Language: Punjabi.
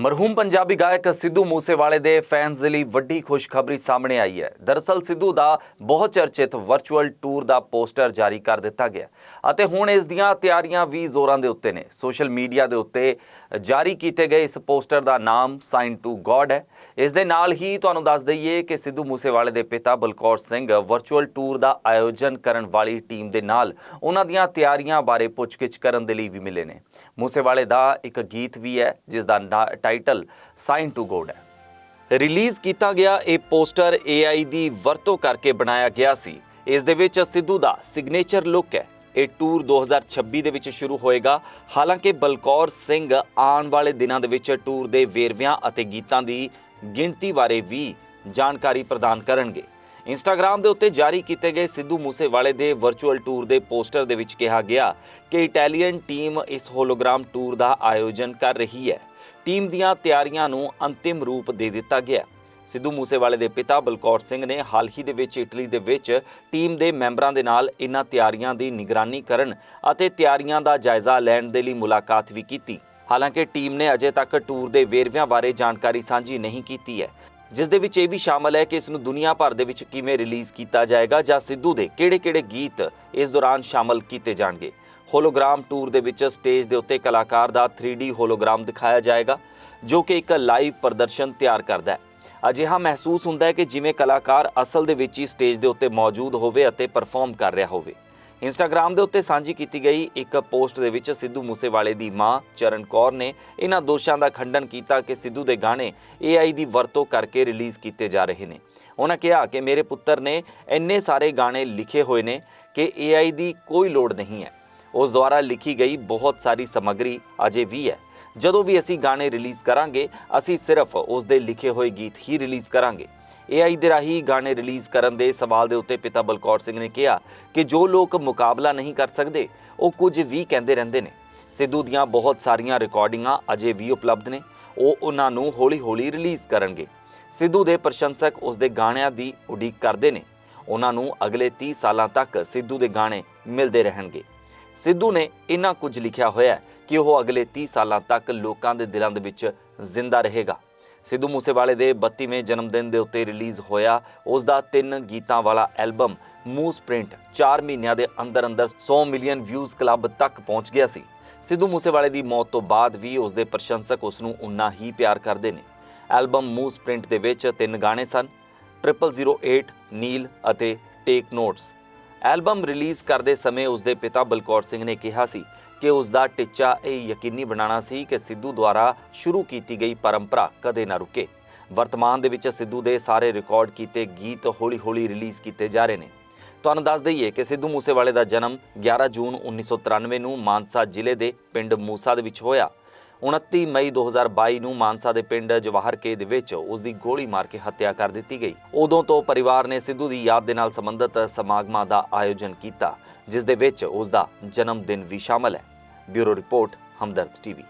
ਮਰਹੂਮ ਪੰਜਾਬੀ ਗਾਇਕ ਸਿੱਧੂ ਮੂਸੇਵਾਲੇ ਦੇ ਫੈਨਸ ਦੇ ਲਈ ਵੱਡੀ ਖੁਸ਼ਖਬਰੀ ਸਾਹਮਣੇ ਆਈ ਹੈ। ਦਰਅਸਲ ਸਿੱਧੂ ਦਾ ਬਹੁਤ ਚਰਚਿਤ ਵਰਚੁਅਲ ਟੂਰ ਦਾ ਪੋਸਟਰ ਜਾਰੀ ਕਰ ਦਿੱਤਾ ਗਿਆ ਅਤੇ ਹੁਣ ਇਸ ਦੀਆਂ ਤਿਆਰੀਆਂ ਵੀ ਜ਼ੋਰਾਂ ਦੇ ਉੱਤੇ ਨੇ। ਸੋਸ਼ਲ ਮੀਡੀਆ ਦੇ ਉੱਤੇ ਜਾਰੀ ਕੀਤੇ ਗਏ ਇਸ ਪੋਸਟਰ ਦਾ ਨਾਮ ਸਾਈਨ ਟੂ ਗੋਡ ਹੈ। ਇਸ ਦੇ ਨਾਲ ਹੀ ਤੁਹਾਨੂੰ ਦੱਸ ਦਈਏ ਕਿ ਸਿੱਧੂ ਮੂਸੇਵਾਲੇ ਦੇ ਪਿਤਾ ਬਲਕੌਰ ਸਿੰਘ ਵਰਚੁਅਲ ਟੂਰ ਦਾ ਆਯੋਜਨ ਕਰਨ ਵਾਲੀ ਟੀਮ ਦੇ ਨਾਲ ਉਹਨਾਂ ਦੀਆਂ ਤਿਆਰੀਆਂ ਬਾਰੇ ਪੁੱਛਗਿੱਛ ਕਰਨ ਦੇ ਲਈ ਵੀ ਮਿਲੇ ਨੇ। ਮੂਸੇਵਾਲੇ ਦਾ ਇੱਕ ਗੀਤ ਵੀ ਹੈ, ਜਿਸ ਦਾ ਨਾ- ਟਾਈਟਲ ਸਾਈਨ ਟੂ ਗੋਡ ਹੈ। ਰਿਲੀਜ਼ ਕੀਤਾ ਗਿਆ, ਇਹ ਪੋਸਟਰ AI ਦੀ ਵਰਤੋਂ ਕਰਕੇ ਬਣਾਇਆ ਗਿਆ ਸੀ। ਇਸ ਦੇ ਵਿੱਚ ਸਿੱਧੂ ਦਾ ਸਿਗਨੇਚਰ ਲੁੱਕ ਹੈ। ਇਹ ਟੂਰ 2026 ਦੇ ਵਿੱਚ ਸ਼ੁਰੂ ਹੋਏਗਾ। ਹਾਲਾਂਕਿ ਬਲਕੌਰ ਸਿੰਘ ਆਉਣ ਵਾਲੇ ਦਿਨਾਂ ਦੇ ਵਿੱਚ ਟੂਰ ਦੇ ਵੇਰਵਿਆਂ ਅਤੇ ਗੀਤਾਂ ਦੀ ਗਿਣਤੀ ਬਾਰੇ ਵੀ ਜਾਣਕਾਰੀ ਪ੍ਰਦਾਨ ਕਰਨਗੇ। ਇੰਸਟਾਗ੍ਰam ਦੇ ਉੱਤੇ ਜਾਰੀ ਕੀਤੇ ਗਏ ਸਿੱਧੂ ਮੂਸੇਵਾਲੇ ਦੇ ਵਰਚੁਅਲ ਟੂਰ ਦੇ ਪੋਸਟਰ ਦੇ ਵਿੱਚ ਕਿਹਾ ਗਿਆ ਕਿ ਇਟਾਲੀਅਨ ਟੀਮ ਇਸ ਹੋਲੋਗ੍ਰਾਮ ਟੂਰ ਦਾ ਆਯੋਜਨ ਕਰ ਰਹੀ ਹੈ। ਟੀਮ ਦੀਆਂ ਤਿਆਰੀਆਂ ਨੂੰ ਅੰਤਿਮ ਰੂਪ ਦੇ ਦਿੱਤਾ ਗਿਆ। ਸਿੱਧੂ ਮੂਸੇਵਾਲੇ ਦੇ ਪਿਤਾ ਬਲਕੌਰ ਸਿੰਘ ਨੇ ਹਾਲ ਹੀ ਦੇ ਵਿੱਚ ਇਟਲੀ ਦੇ ਵਿੱਚ ਟੀਮ ਦੇ ਮੈਂਬਰਾਂ ਦੇ ਨਾਲ ਇਨ੍ਹਾਂ ਤਿਆਰੀਆਂ ਦੀ ਨਿਗਰਾਨੀ ਕਰਨ ਅਤੇ ਤਿਆਰੀਆਂ ਦਾ ਜਾਇਜ਼ਾ ਲੈਣ ਦੇ ਲਈ ਮੁਲਾਕਾਤ ਵੀ ਕੀਤੀ। ਹਾਲਾਂਕਿ ਟੀਮ ਨੇ ਅਜੇ ਤੱਕ ਟੂਰ ਦੇ ਵੇਰਵਿਆਂ ਬਾਰੇ ਜਾਣਕਾਰੀ ਸਾਂਝੀ ਨਹੀਂ ਕੀਤੀ ਹੈ। ਜਿਸ ਦੇ ਵਿੱਚ ਇਹ ਵੀ ਸ਼ਾਮਲ ਹੈ ਕਿ ਇਸ ਨੂੰ ਦੁਨੀਆ ਭਰ ਦੇ ਵਿੱਚ ਕਿਵੇਂ ਰਿਲੀਜ਼ ਕੀਤਾ ਜਾਏਗਾ ਜਾਂ ਸਿੱਧੂ ਦੇ ਕਿਹੜੇ-ਕਿਹੜੇ ਗੀਤ ਇਸ ਦੌਰਾਨ ਸ਼ਾਮਲ ਕੀਤੇ ਜਾਣਗੇ। ਹੋਲੋਗ੍ਰਾਮ ਟੂਰ ਦੇ ਵਿੱਚ ਸਟੇਜ ਦੇ ਉੱਤੇ ਕਲਾਕਾਰ ਦਾ 3D ਹੋਲੋਗ੍ਰਾਮ ਦਿਖਾਇਆ ਜਾਏਗਾ, ਜੋ ਕਿ ਇੱਕ ਲਾਈਵ ਪ੍ਰਦਰਸ਼ਨ ਤਿਆਰ ਕਰਦਾ ਹੈ। ਅਜਿਹਾ ਮਹਿਸੂਸ ਹੁੰਦਾ ਹੈ ਕਿ ਜਿਵੇਂ ਕਲਾਕਾਰ ਅਸਲ ਦੇ ਵਿੱਚ ਹੀ ਸਟੇਜ ਦੇ ਉੱਤੇ ਮੌਜੂਦ ਹੋਵੇ ਅਤੇ ਪਰਫਾਰਮ ਕਰ ਰਿਹਾ ਹੋਵੇ। ਇੰਸਟਾਗ੍ਰam ਦੇ ਉੱਤੇ ਸਾਂਝੀ ਕੀਤੀ ਗਈ ਇੱਕ ਪੋਸਟ ਦੇ ਵਿੱਚ ਸਿੱਧੂ ਮੂਸੇਵਾਲੇ ਦੀ ਮਾਂ ਚਰਨ ਕੌਰ ਨੇ ਇਹਨਾਂ ਦੋਸ਼ਾਂ ਦਾ ਖੰਡਨ ਕੀਤਾ ਕਿ ਸਿੱਧੂ ਦੇ ਗਾਣੇ AI ਦੀ ਵਰਤੋਂ ਕਰਕੇ ਰਿਲੀਜ਼ ਕੀਤੇ ਜਾ ਰਹੇ ਨੇ। ਉਹਨਾਂ ਕਿਹਾ ਕਿ ਮੇਰੇ ਪੁੱਤਰ ਨੇ ਇੰਨੇ ਸਾਰੇ ਗਾਣੇ ਲਿਖੇ ਹੋਏ ਨੇ ਕਿ AI ਦੀ ਕੋਈ ਲੋੜ ਨਹੀਂ ਹੈ। ਉਸ ਦੁਆਰਾ ਲਿਖੀ ਗਈ ਬਹੁਤ ਸਾਰੀ ਸਮੱਗਰੀ ਅਜੇ ਵੀ ਹੈ। ਜਦੋਂ ਵੀ ਅਸੀਂ ਗਾਣੇ ਰਿਲੀਜ਼ ਕਰਾਂਗੇ, ਅਸੀਂ ਸਿਰਫ ਉਸ ਦੇ ਲਿਖੇ ਹੋਏ ਗੀਤ ਹੀ ਰਿਲੀਜ਼ ਕਰਾਂਗੇ। AI ਦੇ ਰਾਹੀਂ ਗਾਣੇ ਰਿਲੀਜ਼ ਕਰਨ ਦੇ ਸਵਾਲ ਦੇ ਉੱਤੇ ਪਿਤਾ ਬਲਕੌਰ ਸਿੰਘ ਨੇ ਕਿਹਾ ਕਿ ਜੋ ਲੋਕ ਮੁਕਾਬਲਾ ਨਹੀਂ ਕਰ ਸਕਦੇ, ਉਹ ਕੁਝ ਵੀ ਕਹਿੰਦੇ ਰਹਿੰਦੇ ਨੇ। ਸਿੱਧੂ ਦੀਆਂ ਬਹੁਤ ਸਾਰੀਆਂ ਰਿਕਾਰਡਿੰਗਾਂ ਅਜੇ ਵੀ ਉਪਲਬਧ ਨੇ। ਉਹ ਉਹਨਾਂ ਨੂੰ ਹੌਲੀ-ਹੌਲੀ ਰਿਲੀਜ਼ ਕਰਨਗੇ। ਸਿੱਧੂ ਦੇ ਪ੍ਰਸ਼ੰਸਕ ਉਸ ਦੇ ਗਾਣਿਆਂ ਦੀ ਉਡੀਕ ਕਰਦੇ ਨੇ। ਉਹਨਾਂ ਨੂੰ ਅਗਲੇ 30 ਸਾਲਾਂ ਤੱਕ ਸਿੱਧੂ ਦੇ ਗਾਣੇ ਮਿਲਦੇ ਰਹਿਣਗੇ। ਸਿੱਧੂ ਨੇ ਇੰਨਾ ਕੁਝ ਲਿਖਿਆ ਹੋਇਆ ਹੈ ਕਿ ਉਹ ਅਗਲੇ 30 ਸਾਲਾਂ ਤੱਕ ਲੋਕਾਂ ਦੇ ਦਿਲਾਂ ਦੇ ਵਿੱਚ ਜ਼ਿੰਦਾ ਰਹੇਗਾ। ਸਿੱਧੂ ਮੂਸੇਵਾਲੇ ਦੇ 32ਵੇਂ ਜਨਮ ਦਿਨ ਦੇ ਉੱਤੇ ਰਿਲੀਜ਼ ਹੋਇਆ ਉਸ ਦਾ ਤਿੰਨ ਗੀਤਾਂ ਵਾਲਾ ਐਲਬਮ ਮੂਸ ਪ੍ਰਿੰਟ 4 ਮਹੀਨਿਆਂ ਦੇ ਅੰਦਰ ਅੰਦਰ 100 ਮਿਲੀਅਨ ਵਿਊਜ਼ ਕਲੱਬ ਤੱਕ ਪਹੁੰਚ ਗਿਆ ਸੀ। ਸਿੱਧੂ ਮੂਸੇਵਾਲੇ ਦੀ ਮੌਤ ਤੋਂ ਬਾਅਦ ਵੀ ਉਸ ਦੇ ਪ੍ਰਸ਼ੰਸਕ ਉਸ ਨੂੰ ਉਨਾ ਹੀ ਪਿਆਰ ਕਰਦੇ ਨੇ। ਐਲਬਮ ਮੂਸ ਪ੍ਰਿੰਟ ਦੇ ਵਿੱਚ ਤਿੰਨ ਗਾਣੇ ਸਨ 0008 ਨੀਲ ਅਤੇ ਟੇਕ ਨੋਟਸ ਐਲਬਮ ਰਿਲੀਜ਼ ਕਰਦੇ ਸਮੇਂ ਉਸ ਦੇ ਪਿਤਾ ਬਲਕੌਰ ਸਿੰਘ ਨੇ ਕਿਹਾ ਸੀ ਕਿ ਉਸ ਦਾ ਟੀਚਾ ਇਹ ਯਕੀਨੀ ਬਣਾਉਣਾ ਸੀ ਕਿ ਸਿੱਧੂ ਦੁਆਰਾ ਸ਼ੁਰੂ ਕੀਤੀ ਗਈ ਪਰੰਪਰਾ ਕਦੇ ਨਾ ਰੁਕੇ। ਵਰਤਮਾਨ ਦੇ ਵਿੱਚ ਸਿੱਧੂ ਦੇ ਸਾਰੇ ਰਿਕਾਰਡ ਕੀਤੇ ਗੀਤ ਹੌਲੀ-ਹੌਲੀ ਰਿਲੀਜ਼ ਕੀਤੇ ਜਾ ਰਹੇ ਨੇ। ਤੁਹਾਨੂੰ ਦੱਸ ਦਈਏ ਕਿ ਸਿੱਧੂ ਮੂਸੇਵਾਲੇ ਦਾ ਜਨਮ 11 ਜੂਨ 1993 ਨੂੰ ਮਾਨਸਾ ਜ਼ਿਲ੍ਹੇ ਦੇ ਪਿੰਡ ਮੂਸਾ ਦੇ ਵਿੱਚ ਹੋਇਆ। 29 ਮਈ 2022 ਨੂੰ ਮਾਨਸਾ ਦੇ ਪਿੰਡ ਜਵਾਹਰ ਕੇ ਦੇ ਵਿੱਚ ਉਸ ਦੀ ਗੋਲੀ ਮਾਰ ਕੇ ਹੱਤਿਆ ਕਰ ਦਿੱਤੀ ਗਈ। ਉਦੋਂ ਤੋਂ ਪਰਿਵਾਰ ਨੇ ਸਿੱਧੂ ਦੀ ਯਾਦ ਦੇ ਨਾਲ ਸੰਬੰਧਿਤ ਸਮਾਗਮਾਂ ਦਾ ਆਯੋਜਨ ਕੀਤਾ, ਜਿਸ ਦੇ ਵਿੱਚ ਉਸ ਦਾ ਜਨਮ ਦਿਨ ਵੀ ਸ਼ਾਮਲ ਹੈ। Bureau report, Hamdard TV.